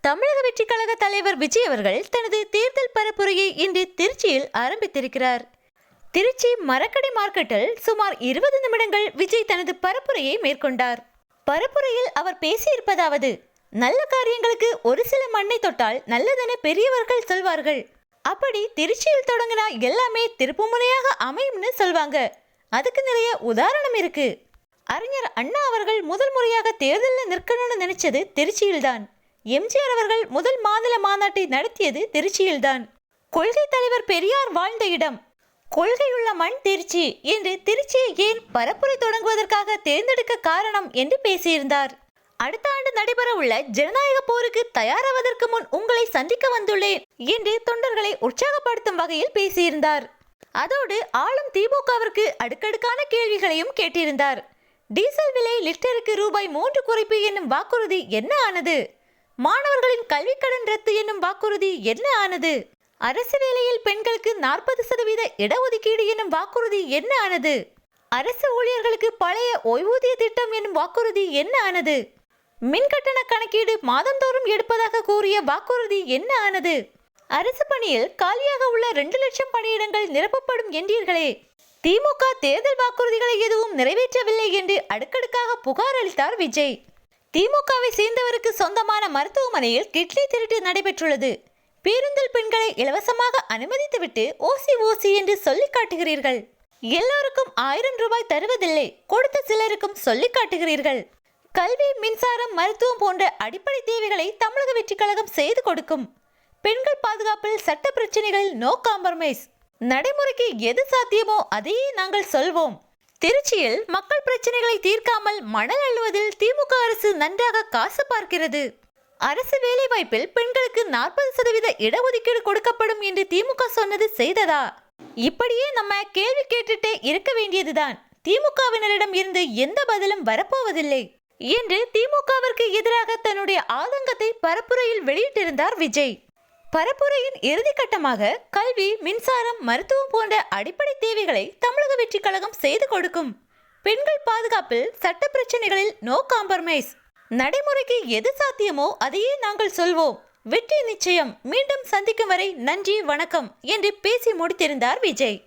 தமிழக வெற்றி கழக தலைவர் விஜய் அவர்கள் தனது தேர்தல் பரப்புரையை இன்று திருச்சியில் ஆரம்பித்திருக்கிறார். திருச்சி மரக்கடை மார்க்கெட்டில் சுமார் இருபது நிமிடங்கள் விஜய் தனது பரப்புரையை மேற்கொண்டார். பரப்புரையில் அவர் பேசியிருப்பதாவது நல்ல காரியங்களுக்கு ஒரு சில மண்ணை தொட்டால் நல்லதென பெரியவர்கள் சொல்வார்கள். அப்படி திருச்சியில் தொடங்கினா எல்லாமே திருப்புமுனையாக அமையும்னு சொல்வாங்க. அதுக்கு நிறைய உதாரணம் இருக்கு. அறிஞர் அண்ணா அவர்கள் முதல் முறையாக தேர்தலில் நிற்கணும்னு நினைச்சது திருச்சியில்தான். எம்ஜிஆர் அவர்கள் முதல் மாநில மாநாட்டை நடத்தியது திருச்சியில்தான். கொள்கை தலைவர் பெரியார் வாழ்ந்த இடம். கொள்கையுள்ள மண் திருச்சி என்று திருச்சியை ஏன் பரப்புரை தொடங்குவதற்காக தேர்ந்தெடுக்க காரணம் என்று பேசியிருந்தார். அடுத்த ஆண்டு நடைபெற உள்ள ஜனநாயக போருக்கு தயாராவதற்கு முன் உங்களை சந்திக்க வந்துள்ளேன் என்று தொண்டர்களை உற்சாகப்படுத்தும் வகையில் பேசியிருந்தார். அதோடு ஆளும் திமுகவிற்கு அடுக்கடுக்கான கேள்விகளையும் கேட்டிருந்தார். டீசல் விலை லிட்டருக்கு ரூபாய் மூன்று குறைப்பு என்னும் வாக்குறுதி என்ன ஆனது? மாணவர்களின் கல்விக்கடன் ரத்து என்னும் வாக்குறுதி என்ன ஆனது? அரசு வேலையில் பெண்களுக்கு நாற்பது சதவீத இடஒதுக்கீடு என்னும் வாக்குறுதி என்ன ஆனது? அரசு ஊழியர்களுக்கு பழைய ஓய்வூதிய திட்டம் என்னும் வாக்குறுதி என்ன ஆனது? மின் கட்டண கணக்கீடு மாதந்தோறும் எடுப்பதாக கூறிய வாக்குறுதி என்ன ஆனது? அரசு பணியில் காலியாக உள்ள ரெண்டு லட்சம் பணியிடங்கள் நிரப்பப்படும் என்றீர்களே திமுக தேர்தல் வாக்குறுதிகளை எதுவும் நிறைவேற்றவில்லை என்று அடுக்கடுக்காக புகார் அளித்தார் விஜய். திமுகவை சேர்ந்தவருக்கு சொந்தமான மருத்துவமனையில் கிட்லி திருட்டு நடைபெற்றுள்ளது. பேருந்தில் பெண்களை இலவசமாக அனுமதித்துவிட்டு ஓசி ஓசி என்று சொல்லிக் காட்டுகிறீர்கள். எல்லோருக்கும் ஆயிரம் ரூபாய் தருவதில்லை. கொடுத்த சிலருக்கும் சொல்லிக் காட்டுகிறீர்கள். கல்வி மின்சாரம் மருத்துவம் போன்ற அடிப்படை தேவைகளை தமிழக வெற்றிக் கழகம் செய்து கொடுக்கும். பெண்கள் பாதுகாப்பில் சட்ட பிரச்சனைகளில் நோ காம்ப்ரமைஸ். நடைமுறைக்கு எது சாத்தியமோ அதையே நாங்கள் சொல்வோம். திருச்சியில் மக்கள் பிரச்சனைகளை தீர்க்காமல் மணல் அள்ளுவதில் திமுக அரசு நன்றாக காசு பார்க்கிறது. அரசு வேலைவாய்ப்பில் பெண்களுக்கு நாற்பது சதவீத இடஒதுக்கீடு கொடுக்கப்படும் என்று திமுக சொன்னது செய்ததா? இப்படியே நம்ம கேள்வி கேட்டுட்டே இருக்க வேண்டியதுதான். திமுகவினரிடம் இருந்து எந்த பதிலும் வரப்போவதில்லை. என்று திமுகவிற்கு எதிராக தன்னுடைய ஆதங்கத்தை பரப்புரையில் வெளியிட்டிருந்தார் விஜய். பரப்புரையின் இறுதிக்கட்டமாக கல்வி மின்சாரம் மருத்துவம் போன்ற அடிப்படை தேவைகளை தமிழக வெற்றி கழகம் செய்து கொடுக்கும். பெண்கள் பாதுகாப்பில் சட்ட பிரச்சனைகளில் நோ காம்ப்ரமைஸ் நடைமுறைக்கு எது சாத்தியமோ அதையே நாங்கள் சொல்வோம். வெற்றி நிச்சயம். மீண்டும் சந்திக்கும் வரை நன்றி வணக்கம் என்று பேசி முடித்திருந்தார் விஜய்.